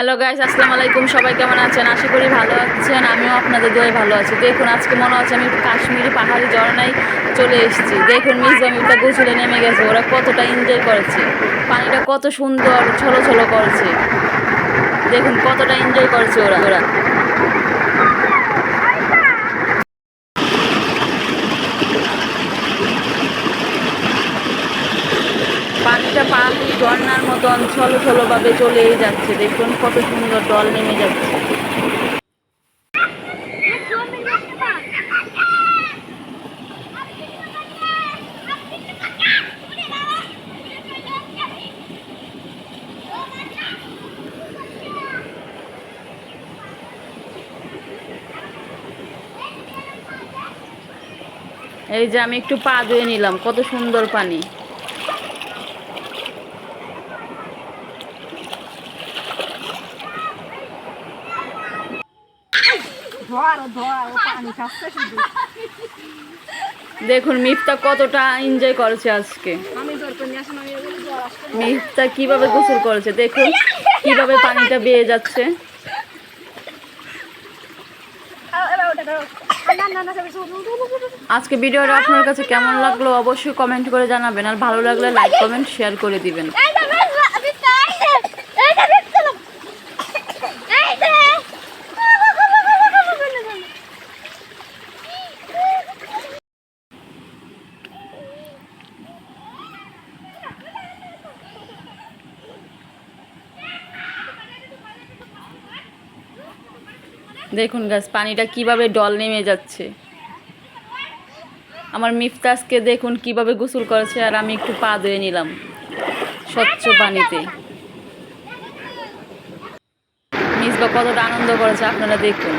Hello guys আসসালামু আলাইকুম। সবাই কেমন আছেন? আশা করি ভালো আছেন। আমিও আপনাদের দোয়ে ভালো আছি। দেখুন, আজকে মনে হচ্ছে আমি কাশ্মীরি পাহাড়ি ঝর্ণায় চলে এসেছি। দেখুন মিফতা গোসলে নেমে গেছে। ওরা কতটা এনজয় করেছে। পানিটা কত সুন্দর ছলো ছলো করেছে। দেখুন, কতটা এনজয় করেছে ওরা ওরা। পানিটা পাখি ঝর্ণার মতন ছলো ছলো ভাবে চলেই যাচ্ছে। দেখুন কত সুন্দর দল নেমে যাচ্ছে। এই যে আমি একটু পা ধুয়ে নিলাম, কত সুন্দর পানি। দেখুন মিফতা কতটা এনজয় করেছে আজকে। মিফতা কীভাবে গোসল করেছে দেখুন কীভাবে পানিটা বেয়ে যাচ্ছে। আজকে ভিডিওটা আপনার কাছে কেমন লাগল অবশ্যই কমেন্ট করে জানাবেন আর ভালো লাগলে লাইক কমেন্ট শেয়ার করে দিবেন। দেখুন গাছ পানিটা কীভাবে ডল নেমে যাচ্ছে। আমার মিফতাসকে দেখুন কীভাবে গোসল করেছে, আর আমি একটু পা ধুয়ে নিলাম স্বচ্ছ পানিতে। মিসবা কতটা আনন্দ করেছে, আপনারা দেখুন।